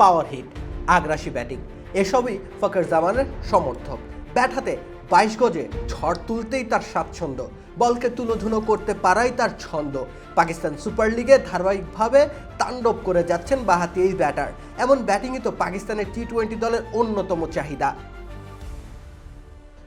পাওয়ার hit আগ্রাসী batting এসবই ফকের জামানের সমর্থক। ব্যাট হাতে বাইশ গজে ঝড় তুলতেই তার স্বাচ্ছন্দ্য, বলকে তুলোধুনো করতে পারাই তার ছন্দ। পাকিস্তান সুপার লিগে ধারাবাহিকভাবে তাণ্ডব করে যাচ্ছেন বাহাতি এই ব্যাটার এমন ব্যাটিংই তো পাকিস্তানের টি টোয়েন্টি দলের অন্যতম চাহিদা।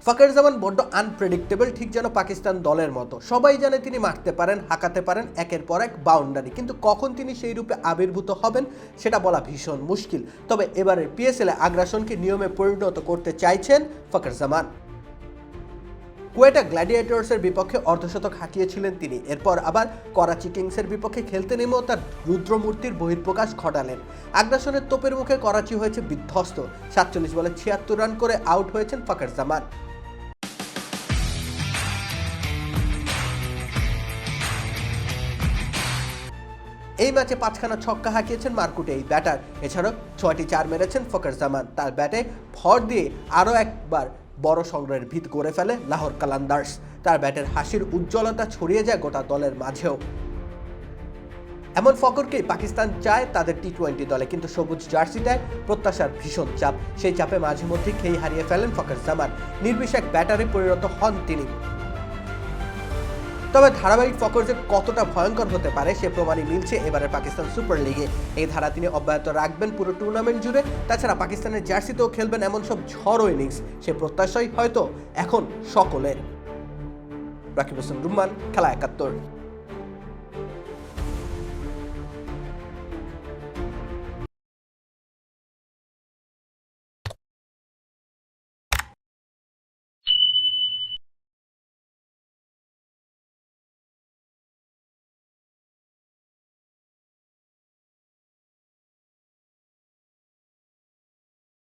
ফকর জামান বড্ড আনপ্রেডিক্টেবল ঠিক যেন পাকিস্তান দলের মতো। সবাই জানে তিনি মারতে পারেন, হাঁকাতে পারেন, একের পর এক বাউন্ডারি কিন্তু কখন তিনি সেই রূপে আবির্ভূত হবেন, সেটা বলা ভীষণ মুশকিল। তবে এবারের পিএসএলে আগ্রাসনকে নিয়মে পরিণত করতে চাইছেন ফকর জামান। কুয়েটা গ্ল্যাডিয়েটর্সের বিপক্ষে অর্ধশতক হাঁকিয়েছিলেন তিনি। এরপর আবার করাচি কিংসের বিপক্ষে খেলতে নেমেও তার রুদ্রমূর্তির বহির্প্রকাশ ঘটালেন। আগ্রাসনের তোপের মুখে করাচি হয়েছে বিধ্বস্ত। সাতচল্লিশ বলে ছিয়াত্তর রান করে আউট হয়েছেন ফকর জামান। এই ম্যাচে পাঁচখানা ছক্কা হাঁকিয়েছেন মার্কুটে এই ব্যাটার। এছাড়াও ছয়টি চার মেরেছেন ফকর জামান। তার ব্যাটে ভর দিয়ে আরও একবার বড় সংগ্রহের ভিত করে ফেলে লাহোর কালান্দার্স। তার ব্যাটের হাসির উজ্জ্বলতা ছড়িয়ে যায় গোটা দলের মাঝেও। এমন ফকরকেই পাকিস্তান চায় তাদের টি টোয়েন্টি দলে, কিন্তু সবুজ জার্সিটায় প্রত্যাশার ভীষণ চাপ। সেই চাপে মাঝে মধ্যে খেই হারিয়ে ফেলেন ফকর জামান। নির্বিশেষ ব্যাটারে পরিণত হন তিনি। তবে ধারাবাহিক ফকর যে কতটা ভয়ঙ্কর হতে পারে, সে প্রমাণই মিলছে এবারের পাকিস্তান সুপার লিগে এই ধারা তিনি অব্যাহত রাখবেন পুরো টুর্নামেন্ট জুড়ে। তাছাড়া পাকিস্তানের জার্সিতেও খেলবেন এমন সব ঝড়ো ইনিংস সে প্রত্যাশাই হয়তো এখন সকলের। রাকিব হোসেন রুম্মান, খেলা একাত্তর।